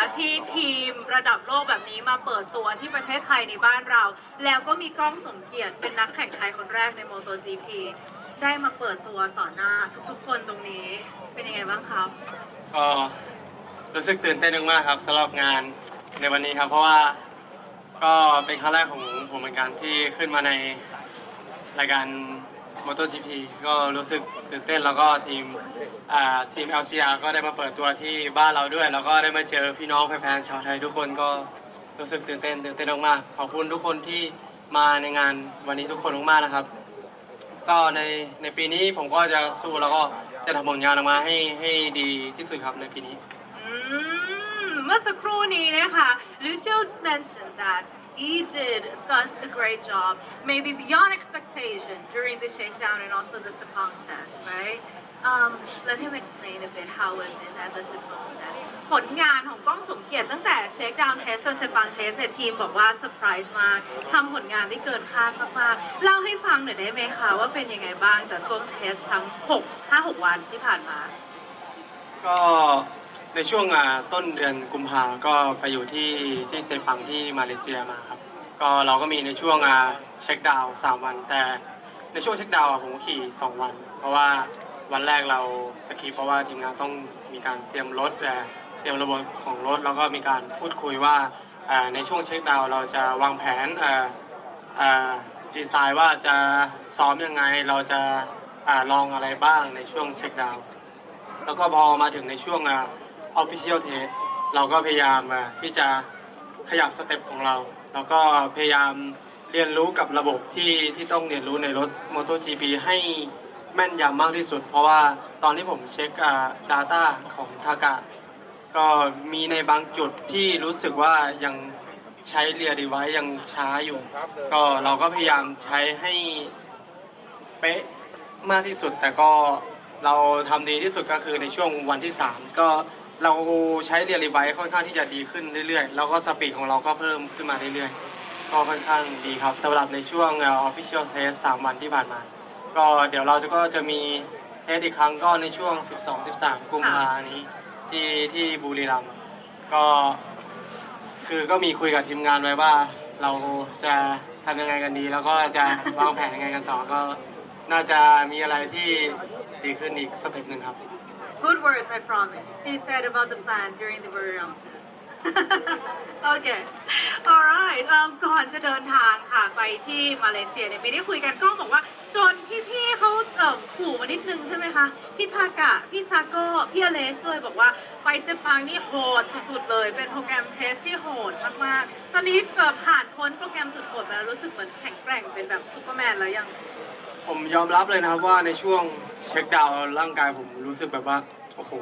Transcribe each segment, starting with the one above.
แลยนะที่ทีมระดับโลกแบบนี้มาเปิดตัวที่ประเทศไทยในบ้านเรา แล้วก็มีกล้องสมเกียรติเป็นนักแข่งไทยคนแรกใน MotoGP ได้มาเปิดตัวต่อหน้าทุกๆคนตรงนี้เป็นยังไงบ้างครับก็รู้สึกตื่นเต้นมากๆครับสำหรับงานในวันนี้ครับ เพราะว่าก็เป็นครั้งแรกของผมเหมือนกันที่ขึ้นมาในรายการ MotoGP ก็รู้สึกตื่นเต้นแล้วก็ทีมอ่าทีม LCR ก็ได้มาเปิดตัวที่บ้านเราด้วย แล้วก็ได้มาเจอพี่น้องแฟนๆชาวไทยทุกคนก็รู้สึกตื่นเต้นตื่นเต้นมากๆขอบคุณทุกคนที่มาในงานวันนี้ทุกคนมากๆนะครับ ก็ในในปีนี้ผมก็จะสู้แล้วก็จะทำผลงานออกมาให้ให้ดีที่สุดครับในปีนี้เมื่อสักครู่นี้นะคะ Lucio mentioned that he did such a great job, maybe beyond expectation during the shakedown and also the Sepang test, right? Um, let him explain a bit how was it at the Sepang test. ผลงานของก้องสมเกียรติตั้งแต่เช็คดาวน์เทสจนเซปังเทสเนี่ยทีมบอกว่าเซอร์ไพรส์มากทำผลงานได้เกินคาดมากๆเล่าให้ฟังหน่อยได้ไหมคะว่าเป็นยังไงบ้างจากช่วงเทสทั้ง 6 5 6 วันที่ผ่านมา ก็ ในช่วงอ่าต้นเดือนกุมภาก็ไปอยู่ที่ที่เซปังที่มาเลเซียมาครับ ก็เราก็มีในช่วงอ่าเช็คดาวน์สามวัน แต่ในช่วงเช็คดาวน์อะผมขี่สองวัน เพราะว่าวันแรกเราสกีเพราะว่าทีมงานต้องมีการเตรียมรถเอ่เตรียมระบบของรถแล้วก็มีการพูดคุยว่าอ่าในช่วงเช็คดาวน์เราจะวางแผนอ่อเอ่อดีไซน์ว่าจะซ้อมยังไงเราจะอ่าลองอะไรบ้างในช่วงเช็คดาวน์แล้วก็พอมาถึงในช่วงอ่า official test เราก็พยายามอะที่จะขยับสเต็ปของเรา แล้วก็พยายามเรียนรู้กับระบบที่ที่ต้องเรียนรู้ในรถ MotoGP ให้แม่นยำมากที่สุด เพราะว่าตอนที่ผมเช็คอ่า data ของทากะ ก็มีในบางจุดที่รู้สึกว่ายังใช้เรียดีไว้ยังช้าอยู่ ก็เราก็พยายามใช้ให้เป๊ะมากที่สุด แต่ก็เราทำดีที่สุดก็คือในช่วงวันที่ 3 ก็ เราใช้เรียรีไว้ค่อนข้างที่จะดีขึ้นเรื่อยๆ แล้วก็สปีดของเราก็เพิ่มขึ้นมาเรื่อยๆ ก็ค่อนข้างดีครับสำหรับในช่วงเอ่อ official test 3วันที่ผ่านมา ก็เดี๋ยวเราจะก็จะมีเทสอีกครั้งก็ในช่วง 12-13 กุมภานี้ ที่ที่บุรีรัมย์ก็คือก็มีคุยกับทีมงานไว้ว่า เราจะทำยังไงกันดี แล้วก็จะวางแผนยังไงกันต่อก็น่าจะมีอะไรที่ดีขึ้นอีกสเต็ปหนึ่งครับ Good words, I promise. He said about the plan during the Buriram Okay. Alright. ก่อนจะเดินทางค่ะไปที่มาเลเซียเนี่ยไม่ได้คุยกันกล้องบอกว่าจนพี่ๆเขาเอ่อขู่มานิดนึงใช่ไหมคะพี่ทากะ พี่ซาโก้พี่อเลสด้วยบอกว่าไปเซปังนี่โหดสุดๆเลย เป็นโปรแกรมเทสที่โหดมากๆตอนนี้เอ่อผ่านพ้นโปรแกรมสุดโหดมาแล้วรู้สึกเหมือนแข็งแกร่งเป็นแบบซูเปอร์แมนแล้วยัง ผมยอมรับเลยนะครับว่าในช่วง เช็คดาวน์ร่างกายผมรู้สึกแบบว่าโอ้โห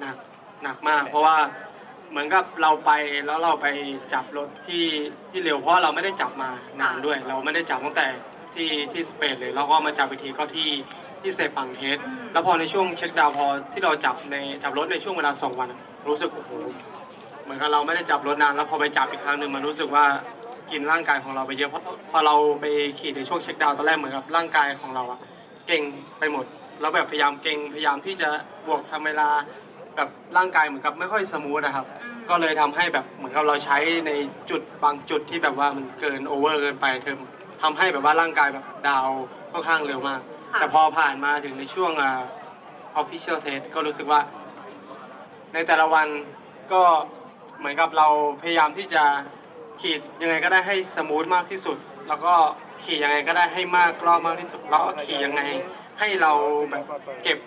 หนักหนักมาก เพราะว่าเหมือนกับเราไปแล้วเราไปจับรถที่ที่เร็วเพราะเราไม่ได้จับมานานด้วย เราไม่ได้จับตั้งแต่ที่ที่สเปนเลยแล้วก็มาจับอีกทีก็ที่ที่เซปังเทสแล้วพอในช่วงเช็คดาวน์พอที่เราจับในจับรถในช่วงเวลาสองวัน รู้สึกโอ้โหเหมือนกับเราไม่ได้จับรถนานแล้วพอไปจับอีกครั้งหนึ่งมันรู้สึกว่ากินร่างกายของเราไปเยอะเพราะพอเราไปขี่ในช่วงเช็คดาวน์ตอนแรกเหมือนกับร่างกายของเราอะเก่งไปหมด แล้วแบบพยายามเก่งพยายามที่จะบวกทำเวลาแบบร่างกายเหมือนกับไม่ค่อยสมูทนะครับอืมก็เลยทำให้แบบเหมือนกับเราใช้ในจุดบางจุดที่แบบว่ามันเกินโอเวอร์เกินไปเทมทำให้แบบว่าร่างกายแบบดาวน์ค่อนข้างเร็วมากค่ะแต่พอผ่านมาถึงในช่วงอ่า official test ก็รู้สึกว่า ในแต่ละวันก็เหมือนกับเราพยายามที่จะขี่ยังไงก็ได้ให้สมูทมากที่สุด แล้วก็ขี่ยังไงก็ได้ให้มากรอบมากที่สุดแล้วก็ขี่ยังไง ให้เราแบบเก็บ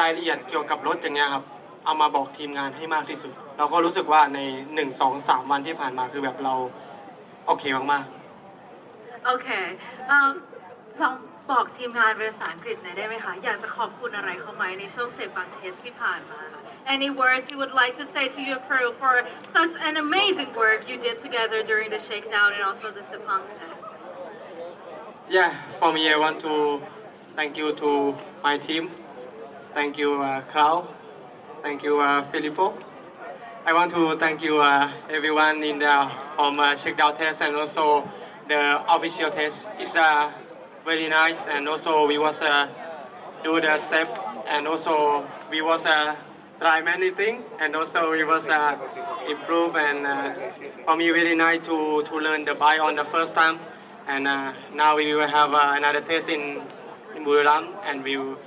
รายละเอียดเกี่ยวกับรถอย่างเงี้ยครับ เอามาบอกทีมงานให้มากที่สุด เราก็รู้สึกว่าในหนึ่งสองสามวันที่ผ่านมาคือแบบเราโอเคมากๆ โอเคเอิ่มลองบอกทีมงานเป็นภาษาอังกฤษหน่อยได้ไหมคะ อยากจะขอบคุณอะไรเขาไหมในช่วงเซปังเทสที่ผ่านมา Any words you would like to say to your crew for such an amazing work you did together during the shakedown and also the Sepang test? Yeah, for me, I want to thank you to my team. Thank you, uh, Carl. Thank you, uh, Filippo. I want to thank you, uh, everyone in the from uh, Shakedown test and also the official test. It's uh, very nice, and also we was uh, do the step, and also we was uh, try many things, and also we was uh, improve and uh, for me really nice to to learn the bike on the first time, and uh, now we will have uh, another test in in Buriram, and we will-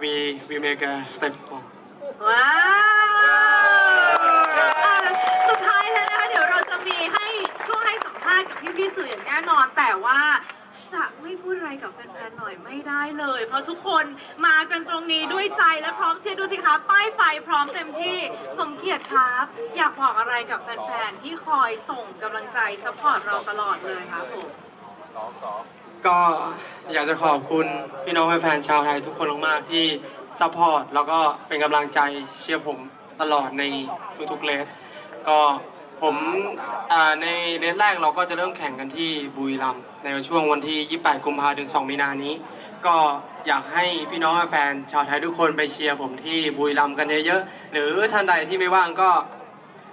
we we make a step more. ว้าวอะสุดท้ายแล้วนะคะเดี๋ยวเราจะมีให้ช่วงให้สัมภาษณ์กับพี่พี่ๆสื่ออย่างแน่นอน แต่ว่าจะไม่พูดอะไรกับแฟนๆหน่อยไม่ได้เลย เพราะทุกคนมากันตรงนี้ด้วยใจและพร้อมเชียร์ดูสิคะป้ายไฟพร้อมเต็มที่สมเกียรติครับ อยากบอกอะไรกับแฟนๆที่คอยส่งกำลังใจสปอร์ตเราตลอดเลยครับผม ก็อยากจะขอบคุณพี่น้องแฟนๆชาวไทยทุกคนมากๆที่ซัพพอร์ตแล้วก็เป็นกำลังใจเชียร์ผมตลอดในทุกๆเลสก็ผมในเลสแรกเราก็จะเริ่มแข่งกันที่บุรีรัมย์ในช่วงวันที่ 28 กุมภาพันธ์ถึง 2 มีนานี้ ก็อยากให้พี่น้องแฟนชาวไทยทุกคนไปเชียร์ผมที่บุรีรัมย์กันเยอะๆหรือท่านใดที่ไม่ว่างก็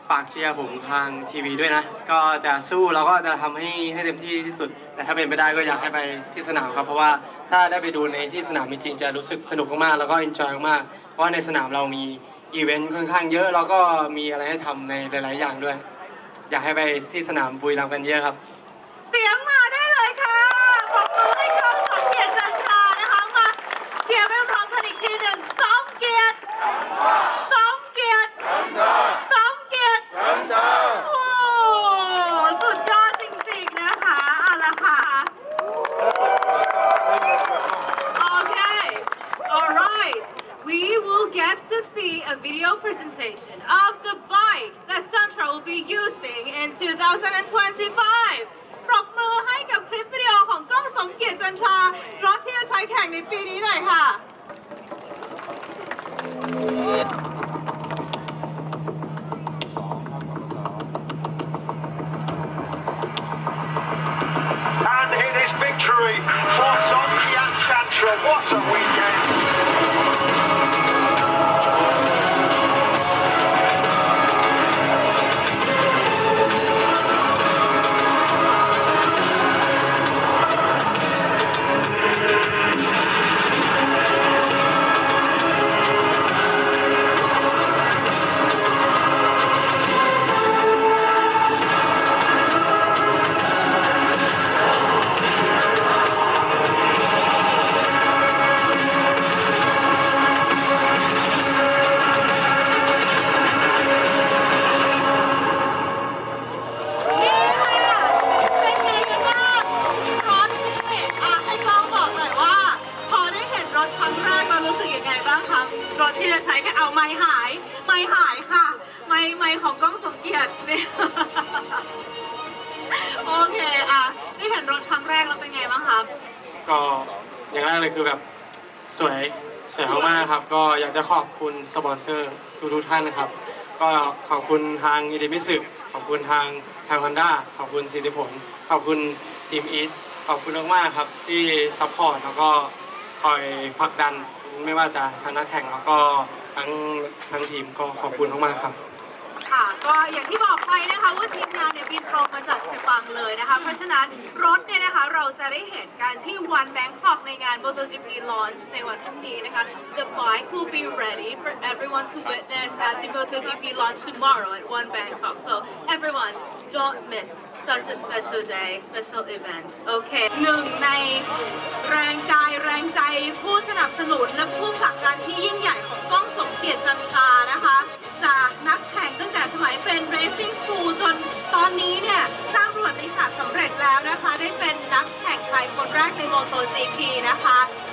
ฝากเชียร์ผมทางทีวีด้วยนะ ก็จะสู้แล้วก็จะทำให้ให้เต็มที่ที่สุด แต่ถ้าเป็นไปได้ก็อยากให้ไปที่สนามครับ เพราะว่าถ้าได้ไปดูในที่สนามจริงๆจะรู้สึกสนุกมากๆแล้วก็เอนจอยมากๆเพราะว่าในสนามเรามีอีเวนต์ค่อนข้างเยอะแล้วก็มีอะไรให้ทำในหลาย ๆ อย่างด้วย อยากให้ไปที่สนามบุรีรัมย์กันเยอะครับ Watson รถครั้งแรกแล้วเป็นไงบ้างครับ ก็อย่างแรกเลยคือแบบสวยสวยมากๆครับ ก็อยากจะขอบคุณสปอนเซอร์ทุกๆท่านนะครับ ก็ขอบคุณทางอีเดมิสึขอบคุณทางทางฮอนด้าขอบคุณสิทธิผล ขอบคุณทีมอีสขอบคุณมากๆครับที่ซัพพอร์ตแล้วก็คอยผลักดันไม่ว่าจะทางนักแข่งแล้วก็ทั้งทั้งทีมก็ขอบคุณมากๆครับ ค่ะ ก็อย่างที่บอก ไปนะคะว่าทีมงานเนี่ยบินตรงมาจากเซปังเลยนะคะ เพราะฉะนั้นรถเนี่ยนะคะเราจะได้เห็นการที่วันแบงคอกในงาน MotoGP launch ในวันพรุ่งนี้นะคะ The bike will be ready for everyone to witness at the MotoGP launch tomorrow at One Bangkok so everyone don't miss such a special day special event โอเคหนึ่งในแรงกายแรงใจผู้สนับสนุนและผู้ผลักดันที่ยิ่งใหญ่ของก้องสมเกียรติจันทรานะคะ จากนักแข่ง ยคนแรกใน MotoGP นะคะ